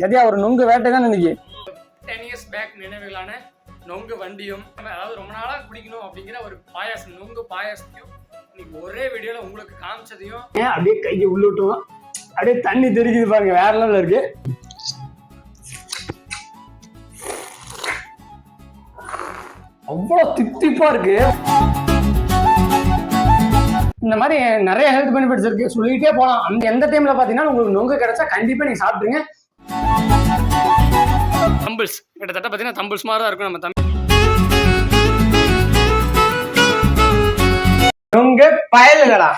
சத்யா ஒரு நொங்கு வேட்டை தான் இன்னைக்கு. டென் இயர்ஸ் பேக் நினைவுகளான நொங்கு வண்டியும் அதாவது ரொம்ப நாளா குடிக்கணும் அப்படிங்கிற ஒரு பாயாசம் நொங்கு பாயாசத்தையும் இன்னைக்கு ஒரே வீடியோல உங்களுக்கு காமிச்சதையும் ஏன் அப்படியே கையை உள்ள விட்டுவோம் அப்படியே தண்ணி தெரிக்குது பாருங்க வேற லெவல்ல இருக்கு. அவ்வளோ தித்திப்பா இருக்கு. இந்த மாதிரி நிறைய ஹெல்த் பெனிஃபிட்ஸ் இருக்கு. சொல்லிட்டே போகலாம் அந்த எந்த டைம்ல பாத்தீங்கன்னா உங்களுக்கு நொங்கு கிடைச்சா கண்டிப்பா நீங்க சாப்பிடுங்க தம்பிள்ஸ் கிட்டத்தட்ட பார்த்தீங்கன்னா தம்பிள்ஸ் மாதிரி தான் இருக்கும் நம்ம தம்பி நொங்கு பயலுங்களா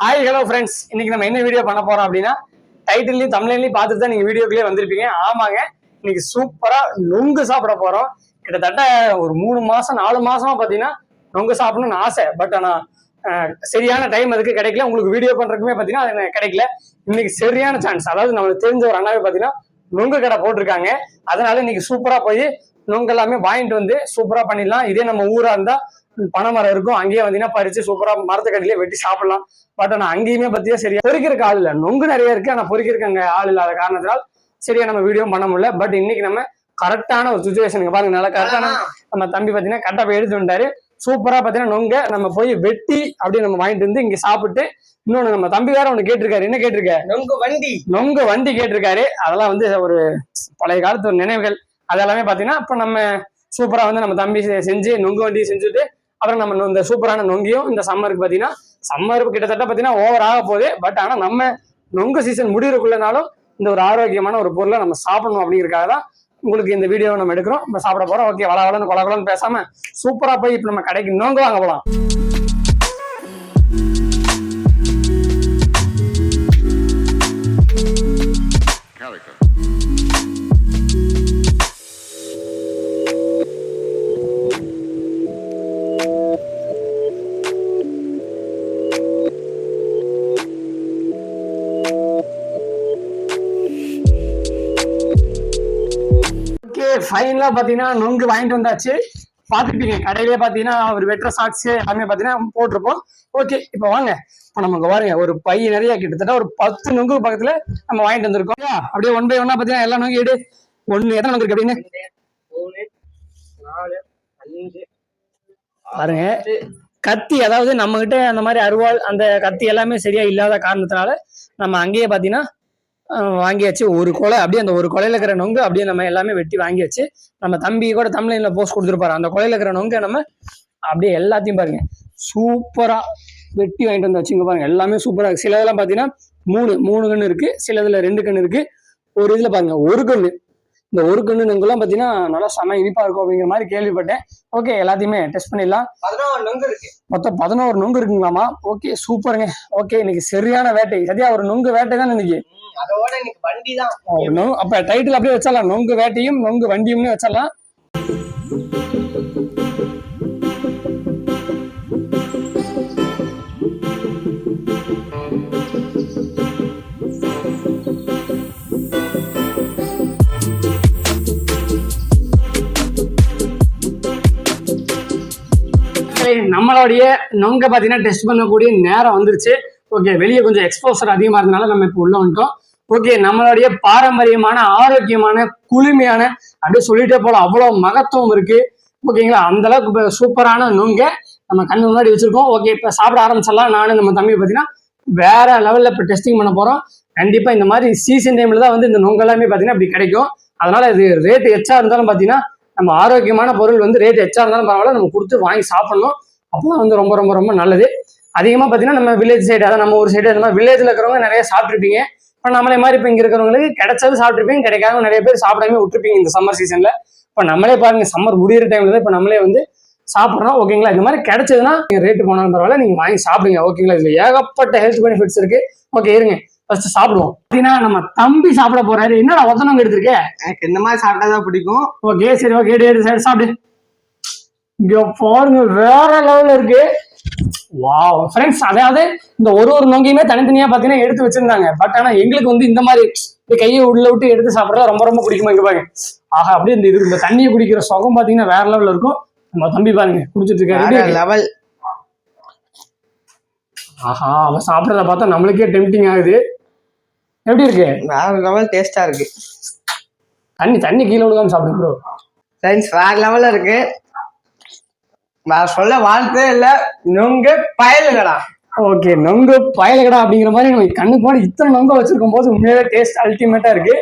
ஹாய் ஹலோ ஃப்ரெண்ட்ஸ் இன்னைக்கு நம்ம என்ன வீடியோ பண்ண போறோம் அப்படின்னா டைட்டில்லையும் தமிழ்லையும் பார்த்துட்டு தான் நீங்க வீடியோக்குள்ளே வந்திருப்பீங்க. ஆமாங்க இன்னைக்கு சூப்பரா நொங்கு சாப்பிட போறோம். கிட்டத்தட்ட ஒரு மூணு மாசம் நாலு மாசமா பாத்தீங்கன்னா நொங்கு சாப்பிடணும்னு ஆசை. பட் ஆனா சரியான டைம் அதுக்கு கிடைக்கல. உங்களுக்கு வீடியோ பண்றதுக்குமே பாத்தீங்கன்னா அது எனக்கு கிடைக்கல. இன்னைக்கு சரியான சான்ஸ் அதாவது நம்மளுக்கு தெரிஞ்ச ஒரு அண்ணாவே பாத்தீங்கன்னா நுங்கு கடை போட்டிருக்காங்க. அதனால இன்னைக்கு சூப்பரா போய் நுங்கு எல்லாமே வாங்கிட்டு வந்து சூப்பரா பண்ணிடலாம். இதே நம்ம ஊரா இருந்தா பனைமரம் இருக்கும். அங்கேயே வந்தீங்கன்னா பறிச்சு சூப்பரா மரத்துக்கடியிலே வெட்டி சாப்பிடலாம். பட் ஆனா அங்கேயுமே பத்தியா சரியா பொறிக்கிறதுக்கு ஆள் இல்லை. நொங்கு நிறைய இருக்கு. ஆனா பொறிக்கிறக்கு ஆள் இல்லாத காரணத்தினால் சரியா நம்ம வீடியோ பண்ண முடியல. பட் இன்னைக்கு நம்ம கரெக்டான ஒரு சுச்சுவேஷனுக்கு பாருங்க. நல்லா கரெக்டான நம்ம தம்பி பாத்தீங்கன்னா கரெக்டா போய் எடுத்து வந்துட்டாரு சூப்பரா பாத்தீங்கன்னா நொங்க நம்ம போய் வெட்டி அப்படியே நம்ம வாங்கிட்டு வந்து இங்க சாப்பிட்டு இன்னொன்னு நம்ம தம்பி வேற ஒண்ணு கேட்டிருக்காரு. என்ன கேட்டிருக்க? நொங்கு வண்டி. நொங்கு வண்டி கேட்டிருக்காரு. அதெல்லாம் வந்து ஒரு பழைய காலத்து ஒரு நினைவுகள். அதெல்லாமே பாத்தீங்கன்னா இப்போ நம்ம சூப்பரா வந்து நம்ம தம்பி செஞ்சு நொங்கு வண்டி செஞ்சுட்டு அப்புறம் நம்ம இந்த சூப்பரான நொங்கியும் இந்த சம்மருக்கு பாத்தீங்கன்னா சம்மர் கிட்டத்தட்ட பாத்தீங்கன்னா ஓவர் ஆக போகுது. பட் ஆனா நம்ம நொங்கு சீசன் முடியறதுக்குள்ளனாலும் இந்த ஒரு ஆரோக்கியமான ஒரு பொருளை நம்ம சாப்பிடணும் அப்படிங்கிறதுக்காக தான் உங்களுக்கு இந்த வீடியோவை நம்ம எடுக்கிறோம். நம்ம சாப்பிட போறோம். ஓகே வள வளன்னு கொல கொலன்னு பேசாம சூப்பரா போய் இப்போ நம்ம கடைக்கு நொங்கு வாங்க போலாம். ஓகே ஃபைனலா பாத்தீங்கன்னா நொங்கு வாங்கிட்டு வந்தாச்சு. பாத்துருப்பீங்க கடையிலே பாத்தீங்கன்னா ஒரு வெட்டுற சாக்ஸ் எல்லாமே பாத்தீங்கன்னா போட்டிருப்போம். ஓகே இப்போ வாங்க. இப்போ நமக்கு பாருங்க. ஒரு பை நிறைய கிட்டத்தட்ட ஒரு பத்து நொங்கு பக்கத்துல நம்ம வாங்கிட்டு வந்திருக்கோம். அப்படியே ஒன் பை ஒன்னா பாத்தீங்கன்னா எல்லா நொங்கு எடு. ஒன்னு எத்தனை நொங்கு இருக்கு அப்படின்னு? பாருங்க. கத்தி அதாவது நம்ம கிட்ட அந்த மாதிரி அருவாள் அந்த கத்தி எல்லாமே சரியா இல்லாத காரணத்தினால நம்ம அங்கேயே பாத்தீங்கன்னா அஹ், வாங்கியாச்சு. ஒரு கொலை அப்படியே அந்த ஒரு கொலையில் இருக்கிற நொங்கு அப்படியே நம்ம எல்லாமே வெட்டி வாங்கியாச்சு. நம்ம தம்பி கூட தமிழ்ல போஸ்ட் கொடுத்துருப்பாரு. அந்த கொலையில் இருக்கிற நொங்க நம்ம அப்படியே எல்லாத்தையும் பாருங்க. சூப்பராக வெட்டி வாங்கிட்டு வந்து வச்சுங்க பாருங்க. எல்லாமே சூப்பராக இருக்கு. சில இதெல்லாம் பாத்தீங்கன்னா மூணு மூணு கண்ணு இருக்கு. சில இதில் ரெண்டு கன்று இருக்கு. ஒரு இதில் பாருங்க. ஒரு கண்ணு. இந்த ஒரு கண்ணு நொங்குலாம் பாத்தீங்கன்னா நல்லா செம இனிப்பா இருக்கும் அப்படிங்கிற மாதிரி கேள்விப்பட்டேன். ஓகே எல்லாத்தையுமே டெஸ்ட் பண்ணிடலாம். பதினோரு நொங்கு இருக்கு. மொத்தம் பதினோரு நொங்கு இருக்குங்களாமா? ஓகே சூப்பருங்க. ஓகே இன்னைக்கு சரியான வேட்டை. சத்யா ஒரு நொங்கு வேட்டை தான் இன்னைக்கு? ம், அதோட இன்னைக்கு வண்டி தான். ஓ, நொ- அப்ப டைட்டில் அப்படியே வச்சிடலாம். நொங்கு வேட்டையும் நொங்கு வண்டியும்னு வச்சிடலாம். நம்மளுடைய நொங்க பார்த்தீங்கன்னா டெஸ்ட் பண்ணக்கூடிய நேரம் வந்துருச்சு. ஓகே வெளியே கொஞ்சம் எக்ஸ்போசர் அதிகமாக இருந்தனால நம்ம இப்போ உள்ள வந்துட்டோம். ஓகே நம்மளுடைய பாரம்பரியமான ஆரோக்கியமான குளுமையான அப்படியே சொல்லிட்டே போல அவ்வளோ மகத்துவம் இருக்கு. ஓகேங்களா அந்த அளவுக்கு இப்போ சூப்பரான நொங்க நம்ம கண்ணு முன்னாடி வச்சிருக்கோம். ஓகே இப்போ சாப்பிட ஆரம்பிச்சிடலாம். நானும் நம்ம தம்பி பார்த்தீங்கன்னா வேற லெவலில் இப்போ டெஸ்டிங் பண்ண போகிறோம் கண்டிப்பாக இந்த மாதிரி சீசன் டைமில் தான் வந்து இந்த நொங்கு எல்லாமே பார்த்தீங்கன்னா இப்படி கிடைக்கும். அதனால இது ரேட் எச்சா இருந்தாலும் பார்த்தீங்கன்னா நம்ம ஆரோக்கியமான பொருள் வந்து ரேட் எச்சா இருந்தாலும் பரவாயில்ல நம்ம கொடுத்து வாங்கி சாப்பிடணும். அப்போ வந்து ரொம்ப ரொம்ப ரொம்ப நல்லது. அதிகமாக பார்த்தீங்கன்னா நம்ம வில்லேஜ் சைடு அதாவது நம்ம ஒரு சைடு அந்த மாதிரி வில்லேஜில் இருக்கிறவங்க நிறைய சாப்பிட்ருப்பீங்க இப்போ நம்மளே மாதிரி இப்போ இங்கே இருக்கிறவங்களுக்கு கிடைச்சது சாப்பிட்ருப்பீங்க கிடைக்காம நிறைய பேர் சாப்பிடாம விட்டுருப்பீங்க இந்த சம்மர் சீசனில் இப்போ நம்மளே பாருங்க சம்மர் முடிகிற டைம்ல தான் இப்போ நம்மளே வந்து சாப்பிட்றோம். ஓகேங்களா இந்த மாதிரி கிடைச்சதுன்னா ரேட்டு போனாலும் பரவாயில்ல நீங்கள் வாங்கி சாப்பிடுங்க. ஓகேங்களா இதில் ஏகப்பட்ட ஹெல்த் பெனிஃபிட்ஸ் இருக்குது ஓகே இருங்க. ஃபர்ஸ்ட் சாப்பிடுவோம். பார்த்தீங்கன்னா நம்ம தம்பி சாப்பிட போறாரு. என்னடா ஒத்தனவங்க எடுத்திருக்கே எனக்கு இந்த மாதிரி சாப்பிட்டாதான் பிடிக்கும். ஓகே சரி ஓகே எடு சரி சாப்பிடு. இங்க பாருங்க வேற லெவல்ல இருக்கு. வாவ் ஃப்ரெண்ட்ஸ் அதாவது இந்த ஒரு ஒரு நொங்கையுமே தனித்தனியா பாத்தீங்கன்னா எடுத்து வச்சிருந்தாங்க. பட் ஆனா எங்களுக்கு வந்து இந்த மாதிரி கையை உள்ள விட்டு எடுத்து சாப்பிடுறது ரொம்ப ரொம்ப பிடிக்குமா இங்க பாருங்க. ஆஹா அப்படியே இந்த இது இந்த தண்ணியை குடிக்கிற சுகம் பாத்தீங்கன்னா வேற லெவல்ல இருக்கும். நம்ம தம்பி பாருங்க குடிச்சிட்டு இருக்காரு? லெவல் ஆஹா அவன் சாப்பிட்றத பார்த்தா நம்மளுக்கே டெம்டிங் ஆகுது. எப்படி இருக்கு? வேற லெவல் டேஸ்டா இருக்கு. தண்ணி தண்ணி கீழே விழுகாம சாப்பிடுங்க ப்ரோ சயின்ஸ் வேற லெவல்ல இருக்கு. நான் சொல்ல வார்த்தையே இல்ல. நொங்கு பயலுங்கடா ஓகே நொங்கு பயலகடா அப்படிங்கிற மாதிரி நம்ம கண்ணுக்கு முன்னாடி இத்தனை நொங்க வச்சிருக்கும் போது உண்மையாவே டேஸ்ட் அல்டிமேட்டா இருக்கு.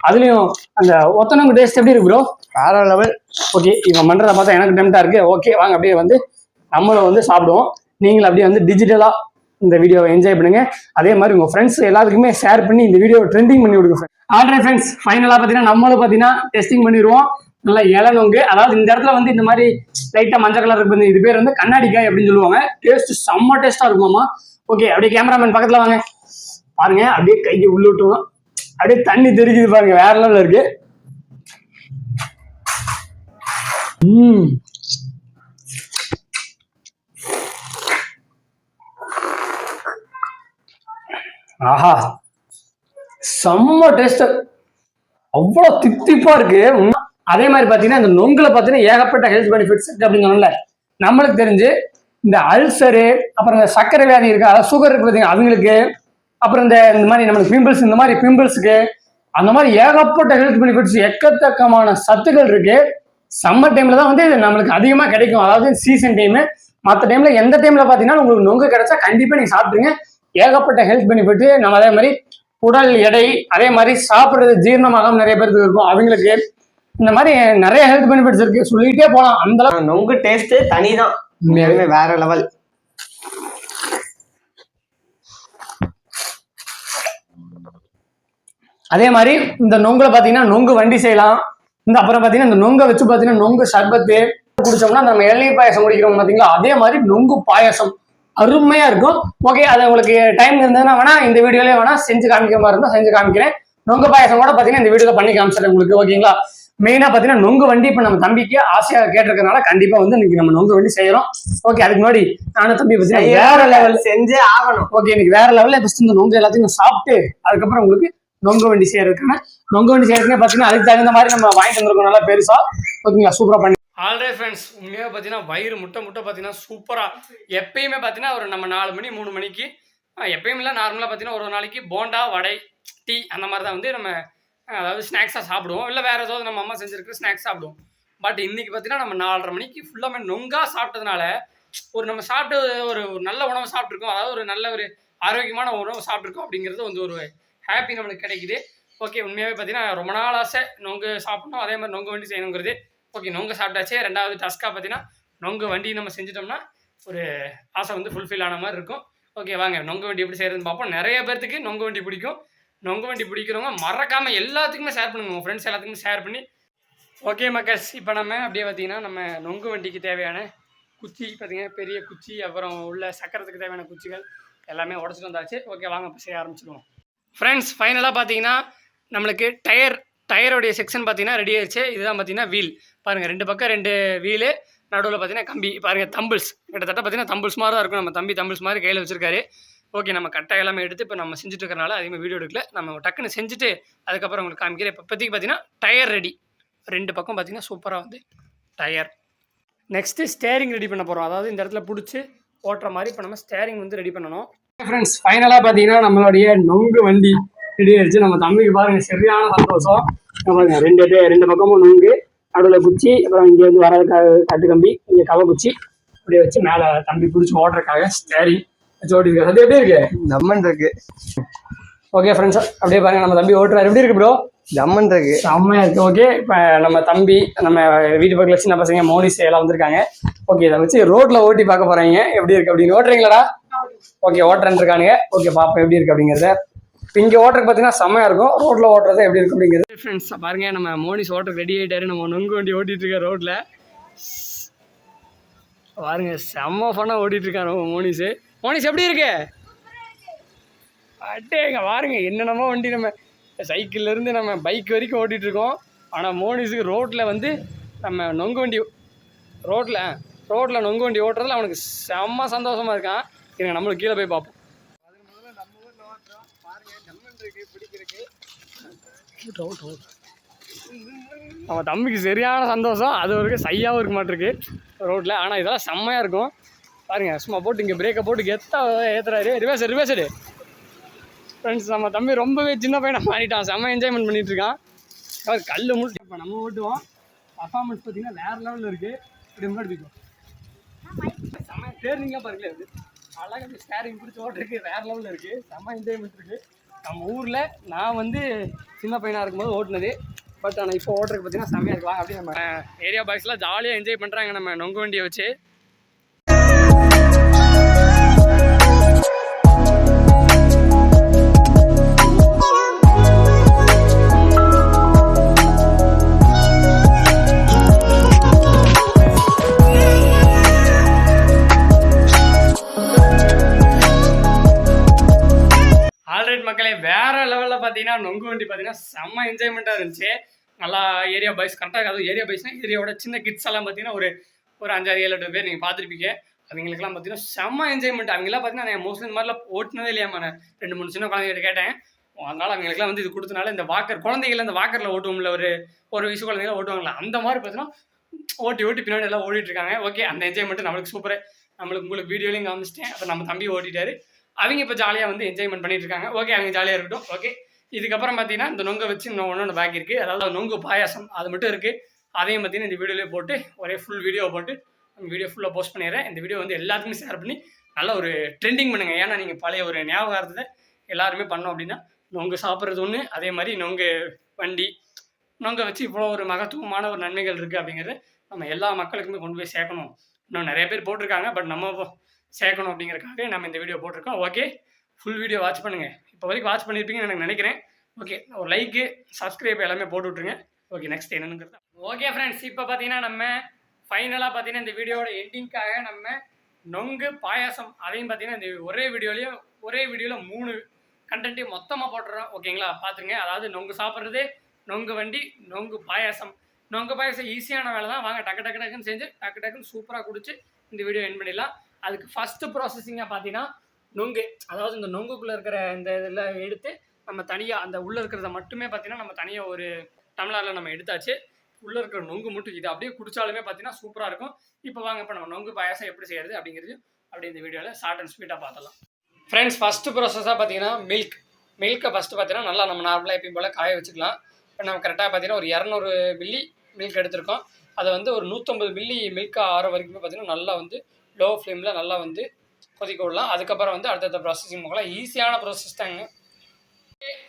அதுலயும் அந்த ஒத்த நொங்கு டேஸ்ட் எப்படி இருக்கு ப்ரோ வேற லெவல் ஓகே இவன் பண்றத பார்த்தா எனக்கு டெம்டா இருக்கு. ஓகே வாங்க அப்படியே வந்து நம்மளும் வந்து சாப்பிடுவோம். நீங்களும் அப்படியே வந்து டிஜிட்டலா இந்த வீடியோவை என்ஜாய் பண்ணுங்க. அதே மாதிரி உங்க ஃப்ரெண்ட்ஸ் எல்லாத்துக்குமே ஷேர் பண்ணி இந்த வீடியோ ட்ரெண்டிங் பண்ணி கொடுங்க ஆல்ரெடி ஃப்ரெண்ட்ஸ் ஃபைனலாக பார்த்தீங்கன்னா நம்மளும் பார்த்தீங்கன்னா டெஸ்டிங் பண்ணிடுவோம். நல்லா இளநொங்கு அதாவது இந்த இடத்துல வந்து இந்த மாதிரி லைட்டாக மஞ்சள் கலர் இருக்கு இது பேர் வந்து கண்ணாடிக்காய் அப்படின்னு சொல்லுவாங்க. டேஸ்ட் செம்ம டேஸ்ட்டாக இருக்குமாமா ஓகே அப்படியே கேமராமேன் பக்கத்தில் வாங்க. பாருங்க அப்படியே கையை உள்ள விட்டுருவோம் அப்படியே தண்ணி தெரிக்குது பாருங்க வேற லெவலில் இருக்கு. ம். ஆஹா. செம்ம டேஸ்ட் அவ்வளோ தித்திப்பா இருக்கு. அதே மாதிரி பார்த்தீங்கன்னா இந்த நொங்குல பார்த்தீங்கன்னா ஏகப்பட்ட ஹெல்த் பெனிஃபிட்ஸ் இருக்கு அப்படிங்கிறோம்ல நம்மளுக்கு தெரிஞ்சு இந்த அல்சரு அப்புறம் இந்த சர்க்கரை வியாதி இருக்கு அதாவது சுகர் இருக்கு பார்த்தீங்கன்னா அவங்களுக்கு அப்புறம் இந்த இந்த மாதிரி நம்மளுக்கு பிம்பிள்ஸ் இந்த மாதிரி பிம்பிள்ஸுக்கு அந்த மாதிரி ஏகப்பட்ட ஹெல்த் பெனிஃபிட்ஸ் எக்கத்தக்கமான சத்துக்கள் இருக்கு. சம்மர் டைம்ல தான் வந்து இது நம்மளுக்கு அதிகமாக கிடைக்கும். அதாவது சீசன் டைமு மற்ற டைம்ல எந்த டைம்ல பார்த்தீங்கன்னா உங்களுக்கு நொங்கு கிடைச்சா கண்டிப்பாக நீங்கள் சாப்பிடுங்க ஏகப்பட்ட ஹெல்த் பெனிஃபிட் நம்ம அதே மாதிரி உடல் எடை அதே மாதிரி சாப்பிட்றது ஜீரணமாகாம நிறைய பேருக்கு இருக்கும். அவங்களுக்கு இந்த மாதிரி நிறைய ஹெல்த் பெனிஃபிட்ஸ் இருக்கு. சொல்லிட்டே போகலாம் அந்த நொங்கு டேஸ்ட் தனிதான். உண்மையாலுமே வேற லெவல் அதே மாதிரி இந்த நொங்குல பார்த்தீங்கன்னா நொங்கு வண்டி செய்யலாம். இந்த அப்புறம் பார்த்தீங்கன்னா இந்த நொங்கை வச்சு பார்த்தீங்கன்னா நொங்கு சர்பத்து குடிச்சோம்னா நம்ம இளநீர் பாயசம் குடிக்கிறோம் பார்த்தீங்களா அதே மாதிரி நொங்கு பாயசம். அருமையா இருக்கும். ஓகே அது உங்களுக்கு டைம் இருந்ததுன்னா வேணா இந்த வீடியோலயே வேணா செஞ்சு காமிக்கிற மாதிரி இருந்தால் செஞ்சு காமிக்கிறேன். நொங்கு பாயசம் கூட பார்த்தீங்கன்னா இந்த வீடியோல பண்ணி காமிச்சிட்டேன் உங்களுக்கு ஓகேங்களா மெயினா பார்த்தீங்கன்னா நொங்கு வண்டி இப்போ நம்ம தம்பிக்கு ஆசையா கேட்டிருக்கறனால கண்டிப்பா வந்து இன்னைக்கு நம்ம நொங்கு வண்டி செய்யறோம். ஓகே அதுக்கு முன்னாடி நானும் தம்பி பார்த்தீங்கன்னா வேற லெவல் செஞ்சே ஆகணும். ஓகே இன்னைக்கு வேற லெவல்ல ஃபர்ஸ்ட் இந்த நொங்கு எல்லாத்தையும் சாப்பிட்டு அதுக்கப்புறம் உங்களுக்கு நொங்கு வண்டி செய்யறதுக்கான நொங்கு வண்டி செய்யறதுக்கு பார்த்தீங்கன்னா அதுக்கு தகுந்த மாதிரி நம்ம வாங்கிட்டு வந்திருக்கோம் நல்லா பெருசா. ஓகேங்களா சூப்பரா பண்ணி ஆல்ரெடி ஃப்ரெண்ட்ஸ் உண்மையாக பார்த்தீங்கன்னா வயிறு முட்டை முட்டை பார்த்தீங்கன்னா சூப்பராக எப்பயுமே பார்த்தீங்கன்னா ஒரு நம்ம நாலு மணி மூணு மணிக்கு அஹ், எப்பயும் இல்லை நார்மலாக பார்த்தீங்கன்னா ஒரு நாளைக்கு போண்டா வடை டீ அந்த மாதிரி தான் வந்து நம்ம அதாவது ஸ்நாக்ஸாக சாப்பிடுவோம். இல்லை வேறு ஏதாவது நம்ம அம்மா செஞ்சுருக்க ஸ்நாக்ஸ் சாப்பிடுவோம். பட் இன்றைக்கி பார்த்தீங்கன்னா நம்ம நாலரை மணிக்கு ஃபுல்லாமே நொங்காக சாப்பிட்டதுனால ஒரு நம்ம சாப்பிட்டு ஒரு ஒரு நல்ல உணவு சாப்பிட்ருக்கோம் அதாவது ஒரு நல்ல ஒரு ஆரோக்கியமான உணவு சாப்பிட்ருக்கோம் அப்படிங்கிறது வந்து ஒரு ஹாப்பி நம்மளுக்கு கிடைக்குது. ஓகே உண்மையாகவே பார்த்தீங்கன்னா ரொம்ப நாள் ஆசை நொங்கு சாப்பிடணும். அதே மாதிரி நொங்கு வண்டி செய்யணுங்கிறது. ஓகே நொங்கு சாப்பிட்டாச்சே ரெண்டாவது டஸ்க்காக பார்த்தீங்கன்னா நொங்கு வண்டி நம்ம செஞ்சிட்டோம்னா ஒரு ஆசை வந்து ஃபுல்ஃபில் ஆன மாதிரி இருக்கும். ஓகே வாங்க நொங்கு வண்டி எப்படி செய்கிறதுன்னு பார்ப்போம். நிறைய பேர்த்துக்கு நொங்கு வண்டி பிடிக்கும். நொங்கு வண்டி பிடிக்கிறவங்க மறக்காமல் எல்லாத்துக்குமே ஷேர் பண்ணுங்க. உங்கள் ஃப்ரெண்ட்ஸ் எல்லாத்துக்குமே ஷேர் பண்ணி. ஓகே மக்கள்ஸ் இப்போ நம்ம அப்படியே பார்த்தீங்கன்னா நம்ம நொங்கு வண்டிக்கு தேவையான குச்சி பார்த்தீங்கன்னா பெரிய குச்சி அப்புறம் உள்ள சக்கரத்துக்கு தேவையான குச்சிகள் எல்லாமே உடச்சிட்டு வந்தாச்சு. ஓகே வாங்க இப்போ செய்ய ஆரம்பிச்சிடுவோம் ஃப்ரெண்ட்ஸ் ஃபைனலாக பார்த்தீங்கன்னா நம்மளுக்கு டயர் டயருடைய செக்ஷன் பார்த்தீங்கன்னா ரெடி ஆயிடுச்சு இதுதான் பார்த்தீங்கன்னா வீல் பாருங்கள் ரெண்டு பக்கம் ரெண்டு வீலு நடுவில் பார்த்தீங்கன்னா கம்பி. பாருங்கள் தம்பிள்ஸ். கிட்டத்தட்ட பார்த்தீங்கன்னா தம்பிள்ஸ் மாதிரி தான் இருக்கும். நம்ம தம்பி தம்பிள்ஸ் மாதிரி கையில் வச்சிருக்காரு. ஓகே நம்ம கட்டை எல்லாமே எடுத்து இப்போ நம்ம செஞ்சுட்டு இருக்கிறனால அதிகமாக வீடியோ எடுக்கல. நம்ம டக்குன்னு செஞ்சுட்டு அதுக்கப்புறம் உங்களுக்கு காமிக்கிறேன். இப்போ இப்போதைக்கு பார்த்தீங்கன்னா டயர் ரெடி. ரெண்டு பக்கம் பார்த்தீங்கன்னா சூப்பராக வந்து டயர். நெக்ஸ்ட்டு ஸ்டேரிங் ரெடி பண்ண போகிறோம் அதாவது இந்த இடத்துல பிடிச்சி ஓட்டுற மாதிரி இப்போ நம்ம ஸ்டேரிங் வந்து ரெடி பண்ணணும். ஃப்ரெண்ட்ஸ் ஃபைனலாக பார்த்தீங்கன்னா நம்மளுடைய நொங்கு வண்டி ரெடி ஆயிடுச்சு. நம்ம தம்பிக்கு பாருங்கள் சரியான சந்தோஷம். பாருங்கள் ரெண்டு ரெண்டு பக்கமும் நொங்கு. நடுவில் குச்சி அப்புறம் இங்கே வந்து வர க- கட்டு கம்பி இங்கே கவ குச்சி அப்படியே வச்சு மேலே தம்பி பிடிச்சி ஓட்டுறதுக்காக ஸ்டேரிங் வச்சு ஓட்டிருக்காரு அது எப்படி இருக்கு? ஜம்மன் இருக்கு. ஓகே ஃப்ரெண்ட்ஸ் அப்படியே பாருங்க நம்ம தம்பி ஓட்டுறாரு. எப்படி இருக்கு ப்ரோ ஜம்மன் இருக்கு. செம்மையா இருக்கு. ஓகே இப்போ நம்ம தம்பி நம்ம வீட்டு பக்கத்தில் சின்ன பசங்க மோனிஸ் எல்லாம் வந்திருக்காங்க. ஓகே இதை வச்சு ரோட்ல ஓட்டி பார்க்க போறாங்க. எப்படி இருக்கு அப்படின்னு. ஓட்டுறீங்களாடா? ஓகே ஓட்டுறேன் இருக்கானுங்க. ஓகே பாப்போம் எப்படி இருக்கு அப்படிங்கிறத. இங்கே ஓட்டுறதுக்கு பார்த்தீங்கன்னா செம்மையாக இருக்கும். ரோட்டில் ஓட்டுறது எப்படி இருக்கும் அப்படிங்கிறது. ஃப்ரெண்ட்ஸ் பாருங்க நம்ம மோனிஸ் ஓட்டுற ரெடி ஆகிட்டாரு நம்ம நொங்கு வண்டி ஓட்டிகிட்டு இருக்க ரோட்டில் பாருங்க செம்ம ஃபன்னாக ஓட்டிட்டு இருக்கான் நம்ம மோனிஸு. மோனிஸ் எப்படி இருக்கு? அட்டேங்க பாருங்க என்னென்னமோ வண்டி நம்ம சைக்கிள்லேருந்து நம்ம பைக் வரைக்கும் ஓட்டிகிட்டு இருக்கோம். ஆனால் மோனிஸுக்கு ரோட்டில் வந்து நம்ம நொங்கு வண்டி ரோட்டில் ரோட்டில் நொங்கு வண்டி ஓட்டுறதுல அவனுக்கு செம்ம சந்தோஷமாக இருக்கான். இருங்க நம்மளுக்கு கீழே போய் பார்ப்போம். அவன் தம்பிக்கு சரியான சந்தோஷம். அது வரைக்கும் சையாகவும் இருக்க மாட்டிருக்கு. ரோட்டில் ஆனால் இதெல்லாம் செம்மையாக இருக்கும். பாருங்கள் சும்மா போட்டு இங்கே பிரேக்கை போட்டு கெத்தா ஏற்றுறாரு ரிவர்ஸ் ரிவர்ஸடு ஃப்ரெண்ட்ஸ் நம்ம தம்பி ரொம்பவே சின்ன பையனை மாறிட்டான். செம்ம என்ஜாய்மெண்ட் பண்ணிட்டு இருக்கான். கல் முட்டு இப்போ நம்ம ஓட்டுவோம். பர்ஃபார்மன்ஸ் பார்த்தீங்கன்னா வேறு லெவலில் இருக்குது இப்படி முன்னாடி போய்க்கும் செம்ம டேர்னிங்காக பாருங்களேன். அழகாக ஸ்டேரிங் பிடிச்சி ஓட்டுறதுக்கு வேறு லெவலில் இருக்குது செம்ம என்ஜாய்மெண்ட் இருக்குது நம்ம ஊரில் நான் வந்து சின்ன பையனாக இருக்கும்போது ஓட்டுனது. பட் ஆனால் இப்போ ஓட்டுறதுக்கு பார்த்தீங்கன்னா செம்மையாக இருக்கலாம் அப்படியே நம்ம ஏரியா பாய்ஸ்லாம் ஜாலியாக என்ஜாய் பண்ணுறாங்க நம்ம நொங்கு வண்டியை வச்சு. மக்களே வேற லெவலில் பார்த்தீங்கன்னா நொங்கு வண்டி பார்த்தீங்கன்னா செம்ம என்ஜாய்மெண்ட்டாக இருந்துச்சு. நல்லா ஏரியா பாய்ஸ் கரெக்டாக அதுவும் ஏரியா பாய்ஸ்னா ஏரியாவோட சின்ன கிட்ஸ் எல்லாம் பார்த்தீங்கன்னா ஒரு ஒரு அஞ்சாறு ஏழு எட்டு பேர் நீங்கள் பார்த்துருப்பீங்க அவங்களுக்குலாம் பார்த்தீங்கன்னா செம்ம என்ஜாய்மெண்ட் அவங்களாம் பார்த்தீங்கன்னா நான் மோஸ்ட்லி இந்த மாதிரிலாம் ஓட்டினதே இல்லையாமா நான் ரெண்டு மூணு சின்ன குழந்தைகிட்ட கேட்டேன். அதனால் அவங்களுக்குலாம் வந்து இது கொடுத்தனால இந்த வாக்கர் குழந்தைகள் இந்த வாக்கரில் ஓட்டுவோம்ல ஒரு ஒரு வயசு குழந்தைங்கள ஓட்டுவாங்களா அந்த மாதிரி பார்த்தீங்கன்னா ஓட்டி ஓட்டி பின்னாடி எல்லாம் ஓடிட்டு இருக்காங்க. ஓகே அந்த என்ஜாய்மெண்ட் நம்மளுக்கு சூப்பர் நம்மளுக்கு உங்களுக்கு வீடியோலையும் காமிச்சிட்டேன். அப்புறம் நம்ம தம்பி ஓட்டிட்டாரு. அவங்க இப்போ ஜாலியாக வந்து என்ஜாய்மெண்ட் பண்ணிட்டு இருக்காங்க ஓகே அவங்க ஜாலியாக இருக்கட்டும். ஓகே இதுக்கப்புறம் பார்த்தீங்கன்னா இந்த நொங்கை வச்சு இன்னும் ஒன்று ஒன்று பாக்கி இருக்குது அதாவது நொங்கு பாயாசம் அது மட்டும் இருக்குது அதையும் பார்த்தீங்கன்னா இந்த வீடியோலேயே போட்டு ஒரே ஃபுல் வீடியோ போட்டு வீடியோ ஃபுல்லாக போஸ்ட் பண்ணிடுறேன். இந்த வீடியோ வந்து எல்லாத்துக்குமே ஷேர் பண்ணி நல்ல ஒரு ட்ரெண்டிங் பண்ணுங்கள் ஏன்னா நீங்கள் பழைய ஒரு ஞாபகார்த்தத்தை எல்லாருமே பண்ணோம் அப்படின்னா நொங்கு சாப்பிட்றது ஒன்று அதே மாதிரி நொங்கு வண்டி நொங்கை வச்சு இவ்வளோ ஒரு மகத்துவமான ஒரு நன்மைகள் இருக்குது அப்படிங்கிறத நம்ம எல்லா மக்களுக்குமே கொண்டு போய் சேர்க்கணும். இன்னும் நிறைய பேர் போட்டிருக்காங்க பட் நம்ம சேர்க்கணும் அப்படிங்கிறக்காக நம்ம இந்த வீடியோ போட்டிருக்கோம். ஓகே ஃபுல் வீடியோ வாட்ச் பண்ணுங்கள் இப்போ வரைக்கும் வாட்ச் பண்ணியிருப்பீங்கன்னு எனக்கு நினைக்கிறேன். ஓகே ஒரு லைக்கு சப்ஸ்கிரைப் எல்லாமே போட்டு விட்ருங்க ஓகே நெக்ஸ்ட் என்னங்கிறது ஓகே ஃப்ரெண்ட்ஸ் இப்போ பார்த்தீங்கன்னா நம்ம ஃபைனலாக பார்த்தீங்கன்னா இந்த வீடியோட எண்டிங்காக நம்ம நொங்கு பாயாசம் அதையும் பார்த்தீங்கன்னா இந்த ஒரே வீடியோலையும் ஒரே வீடியோவில் மூணு கண்டென்ட்டையும் மொத்தமாக போட்டுறோம். ஓகேங்களா பார்த்துங்க அதாவது நொங்கு சாப்பிட்றது நொங்கு வண்டி நொங்கு பாயாசம். நொங்கு பாயாசம் ஈஸியான வேலை தான். வாங்க டக்கு டக்கு டக்குன்னு செஞ்சு டக்கு டக்குன்னு சூப்பராக குடிச்சு இந்த வீடியோ என் பண்ணிடலாம். அதுக்கு ஃபஸ்ட்டு ப்ராசஸிங்காக பார்த்தீங்கன்னா நொங்கு. அதாவது இந்த நொங்குக்குள்ளே இருக்கிற இந்த இதில் எடுத்து நம்ம தனியாக அந்த உள்ளே இருக்கிறத மட்டுமே பார்த்தீங்கன்னா நம்ம தனியாக ஒரு டம்ளாரில் நம்ம எடுத்தாச்சு. உள்ளே இருக்கிற நொங்கு மட்டும் இது அப்படியே குடித்தாலுமே பார்த்தீங்கன்னா சூப்பராக இருக்கும். இப்போ வாங்க இப்போ நம்ம நொங்கு பாயாசம் எப்படி செய்கிறது அப்படிங்கிறது அப்படி இந்த வீடியோவில் ஷார்ட் அண்ட் ஸ்வீட்டாக பார்த்தலாம் ஃப்ரெண்ட்ஸ் ஃபஸ்ட்டு ப்ராசஸாக பார்த்தீங்கன்னா மில்க் மில்க்கை ஃபஸ்ட்டு பார்த்தீங்கன்னா நல்லா நம்ம நார்மலாக எப்பயும் போல் காய வச்சுக்கலாம். இப்போ நம்ம கரெக்டாக பார்த்தீங்கன்னா ஒரு இரநூறு மில்லி மில்க் எடுத்திருக்கோம். அதை வந்து ஒரு நூற்றம்பது மில்லி மில்க் ஆற வரைக்குமே பார்த்தீங்கன்னா நல்லா வந்து லோ ஃப்ளேமில் நல்லா வந்து கொதிக்க விடலாம். அதுக்கப்புறம் வந்து அடுத்தடுத்த ப்ராசஸிங் போகலாம். ஈஸியான ப்ராசஸ் தாங்க.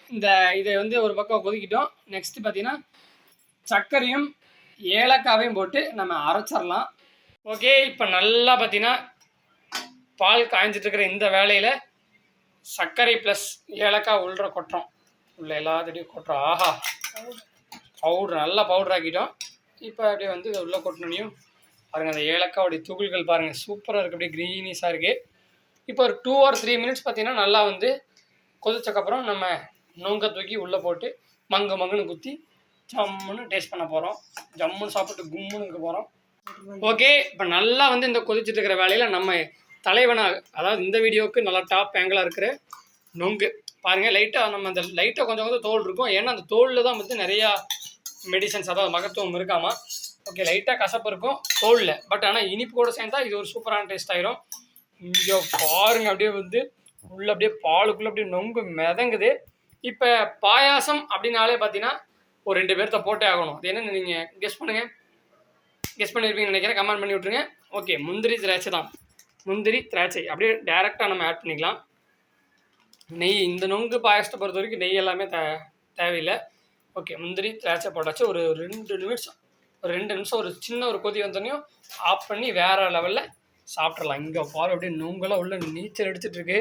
இந்த இதை வந்து ஒரு பக்கம் கொதிக்கிட்டோம். நெக்ஸ்ட்டு பார்த்தீங்கன்னா சர்க்கரையும் ஏலக்காவையும் போட்டு நம்ம அரைச்சிடலாம். ஓகே இப்போ நல்லா பார்த்தீங்கன்னா பால் காய்ஞ்சிட்டு இருக்கிற இந்த வேலையில் சர்க்கரை ப்ளஸ் ஏலக்காய் உள்ள கொட்டுறோம். உள்ள எல்லாத்துட்டையும் கொட்டுறோம். ஆஹா. பவுட்ரு நல்லா பவுடர் ஆக்கிட்டோம். இப்போ அப்படியே வந்து உள்ளே கொட்டினோனையும் பாருங்கள் அந்த ஏலக்காவுடைய துகள்கள் பாருங்கள் சூப்பராக இருக்குது அப்படியே க்ரீனிஸாக இருக்குது இப்போ ஒரு டூ ஆர் த்ரீ மினிட்ஸ் பார்த்தீங்கன்னா நல்லா வந்து கொதிச்சக்கப்புறம் நம்ம நொங்க தூக்கி உள்ளே போட்டு மங்கு மங்குன்னு குத்தி ஜம்முன்னு டேஸ்ட் பண்ண போகிறோம் ஜம்முன்னு சாப்பிட்டு கும்முன்னு இருக்க போகிறோம் ஓகே இப்போ நல்லா வந்து இந்த கொதிச்சிட்டு இருக்கிற வேலையில் நம்ம தலைவனாக அதாவது இந்த வீடியோவுக்கு நல்லா டாப் ஆங்கிளாக இருக்கிற நொங்கு. பாருங்கள் லைட்டாக நம்ம அந்த லைட்டாக கொஞ்சம் கொஞ்சம் தோல் இருக்கும். ஏன்னா அந்த தோலில் தான் வந்து நிறையா மெடிசன்ஸ் அதாவது மகத்துவம் இருக்காமல் ஓகே லைட்டாக கசப்பு இருக்கும். தோலில். பட் ஆனால் இனிப்பு கூட சேர்ந்தா இது ஒரு சூப்பரான டேஸ்ட் ஆயிரும். இங்கே பாருங்க அப்படியே வந்து உள்ள அப்படியே பாலுக்குள்ளே அப்படியே நொங்கு மிதங்குது. இப்போ பாயாசம் அப்படின்னாலே பார்த்தீங்கன்னா ஒரு ரெண்டு பேர்த்த போட்டே ஆகணும். அது என்னென்னு நீங்கள் கெஸ் பண்ணுங்கள் கெஸ் பண்ணியிருப்பீங்கன்னு நினைக்கிறேன். கமெண்ட் பண்ணி விட்ருங்க ஓகே முந்திரி திராட்சை தான். முந்திரி திராட்சை. அப்படியே டேரெக்டாக நம்ம ஆட் பண்ணிக்கலாம். நெய் இந்த நொங்கு பாயாசத்தை பொறுத்த வரைக்கும் நெய் எல்லாமே தே தேவையில்லை. ஓகே முந்திரி திராட்சை போட்டாச்சு. ஒரு ரெண்டு நிமிஷம். ஒரு ரெண்டு நிமிஷம் ஒரு சின்ன ஒரு கொதி வந்தோடனையும் ஆஃப் பண்ணி வேறு லெவலில் சாப்பிட்றலாம் இங்கே பால் அப்படியே நொங்கெல்லாம் உள்ள நீச்சல் அடிச்சிட்டு இருக்கு.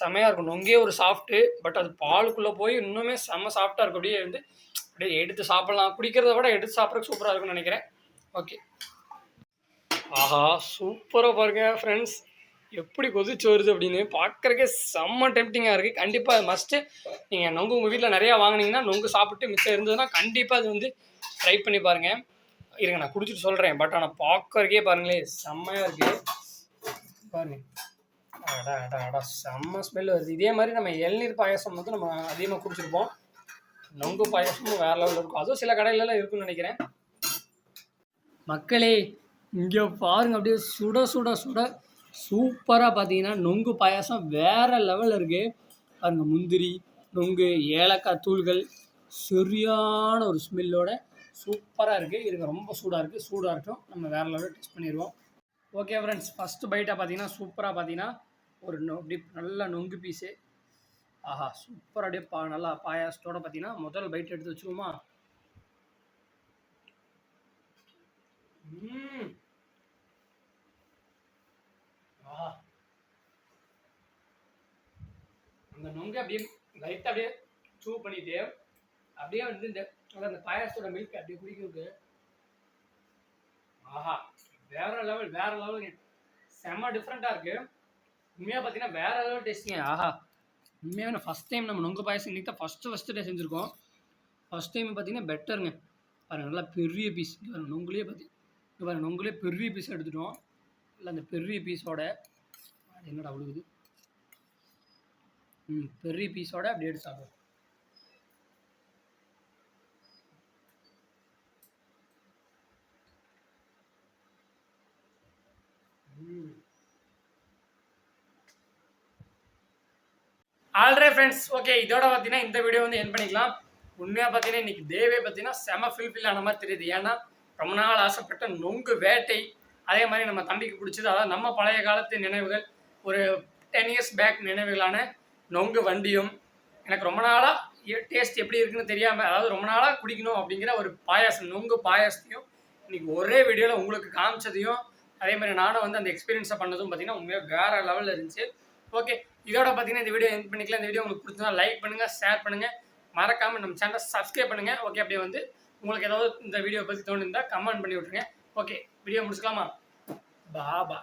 செமையாக இருக்கும். நொங்கே ஒரு சாஃப்ட்டு பட் அது பாலுக்குள்ளே போய் இன்னுமே செம்ம சாஃப்டாக இருக்கும். அப்படியே வந்து அப்படியே எடுத்து சாப்பிட்லாம். குடிக்கிறத விட எடுத்து சாப்பிட்றதுக்கு சூப்பராக இருக்கும்னு நினைக்கிறேன். ஓகே ஆஹா சூப்பராக பாருங்க ஃப்ரெண்ட்ஸ் எப்படி கொதிச்சு வருது அப்படின்னு பார்க்குறக்கே செம்ம டெம்டிங்காக இருக்குது கண்டிப்பாக மஸ்ட்டு நீங்கள் நொங்கு உங்கள் வீட்டில் நிறையா வாங்கினீங்கன்னா நொங்கு சாப்பிட்டு மிச்சம் இருந்ததுன்னா கண்டிப்பாக அது வந்து ட்ரை பண்ணி பாருங்கள் இருங்க நான் குடிச்சிட்டு சொல்கிறேன் பட் ஆனால் பார்க்கறக்கே பாருங்களேன் செம்மையாக இருக்குது பாருங்க. அடா அடா அடா செம்ம ஸ்மெல் வருது. இதே மாதிரி நம்ம இளநீர் பாயாசம் வந்து நம்ம அதிகமாக குடிச்சிருப்போம். நொங்கு பாயசமும் வேறு லெவலில் இருக்கும். அதுவும் சில கடையிலலாம் இருக்குன்னு நினைக்கிறேன். மக்களே இங்கே பாருங்க அப்படியே சுட சுட சுட சூப்பராக பார்த்தீங்கன்னா நொங்கு பாயாசம் வேறு லெவலில் இருக்குது பாருங்கள் முந்திரி நொங்கு ஏலக்காய் தூள்கள் சரியான ஒரு ஸ்மெல்லோட சூப்பராக இருக்குது இருங்க ரொம்ப சூடாக இருக்குது சூடாக இருக்கட்டும். நம்ம வேறு லெவலில் டெஸ்ட் பண்ணிடுவோம் ஓகே ஃப்ரெண்ட்ஸ் ஃபஸ்ட்டு பைட்டாக பார்த்தீங்கன்னா சூப்பராக பார்த்தீங்கன்னா ஒரு நொ இப்படி நல்ல நொங்கு பீஸு ஆஹா சூப்பராக அப்படியே பா நல்லா பாயாசத்தோடு பார்த்தீங்கன்னா முதல் பைட் எடுத்து வச்சுருவோமா? ஆஹா. அந்த நொங்கு அப்படியே லைட்டாக அப்படியே சூ பண்ணிட்டு அப்படியே வந்து இந்த அந்த பாயாசத்தோட மில்க் அப்படியே குடிக்கிறது ஆஹா வேற லெவல் வேற லெவல் செம்ம டிஃப்ரெண்ட்டாக இருக்கு. உண்மையாக பார்த்தீங்கன்னா வேற லெவல் டேஸ்ட்டுங்க ஆஹா உண்மையாக நான் ஃபஸ்ட் டைம் நம்ம நொங்கு பாயாசம் இன்னைக்கு தான் ஃபஸ்ட்டு ஃபஸ்ட்டு டே செஞ்சுருக்கோம். ஃபஸ்ட் டைம் பார்த்தீங்கன்னா பெட்டருங்க பாருங்க நல்லா பெரிய பீஸ் இங்கே பாருங்க நொங்குலேயே பார்த்தி இங்கே பாருங்க நொங்குலேயே பெரிய பீஸ் எடுத்துட்டோம். இல்லை அந்த பெரிய பீஸோட அது என்னடா விழுகுது ம் பெரிய பீஸோட அப்படியே எடுத்து சாப்பிடுவோம். ஆல்ரே ஃப்ரெண்ட்ஸ் ஓகே இதோட பார்த்தீங்கன்னா இந்த வீடியோ வந்து என் பண்ணிக்கலாம். உண்மையாக பார்த்தீங்கன்னா இன்னைக்கு தேவே பார்த்தீங்கன்னா செம ஃபில்ஃபில் ஆன மாதிரி தெரியுது. ஏன்னா ரொம்ப நாள் ஆசைப்பட்ட நொங்கு வேட்டை அதே மாதிரி நம்ம தம்பிக்கு பிடிச்சது. அதாவது நம்ம பழைய காலத்து நினைவுகள் ஒரு டென் இயர்ஸ் பேக் நினைவுகளான நொங்கு வண்டியும் எனக்கு ரொம்ப நாளாக டேஸ்ட் எப்படி இருக்குன்னு தெரியாமல் அதாவது ரொம்ப நாளாக குடிக்கணும் அப்படிங்கிற ஒரு பாயாசம் நொங்கு பாயாசத்தையும் இன்றைக்கி ஒரே வீடியோவில் உங்களுக்கு காமிச்சதையும் அதே மாதிரி நானும் வந்து அந்த எக்ஸ்பீரியன்ஸை பண்ணதும் பார்த்தீங்கன்னா உண்மையாக வேறு லெவலில் இருந்துச்சு. ஓகே இதோட பார்த்தீங்கன்னா இந்த வீடியோ என் பண்ணிக்கலாம். இந்த வீடியோ உங்களுக்கு பிடிச்சதா லைக் பண்ணுங்கள் ஷேர் பண்ணுங்கள் மறக்காமல் நம்ம சேனலை சப்ஸ்கிரைப் பண்ணுங்கள் ஓகே அப்படியே வந்து உங்களுக்கு ஏதாவது இந்த வீடியோ பற்றி தோணுந்தா கமெண்ட் பண்ணி விட்ருங்க ஓகே வீடியோ முடிச்சுக்கலாமா? பாபா.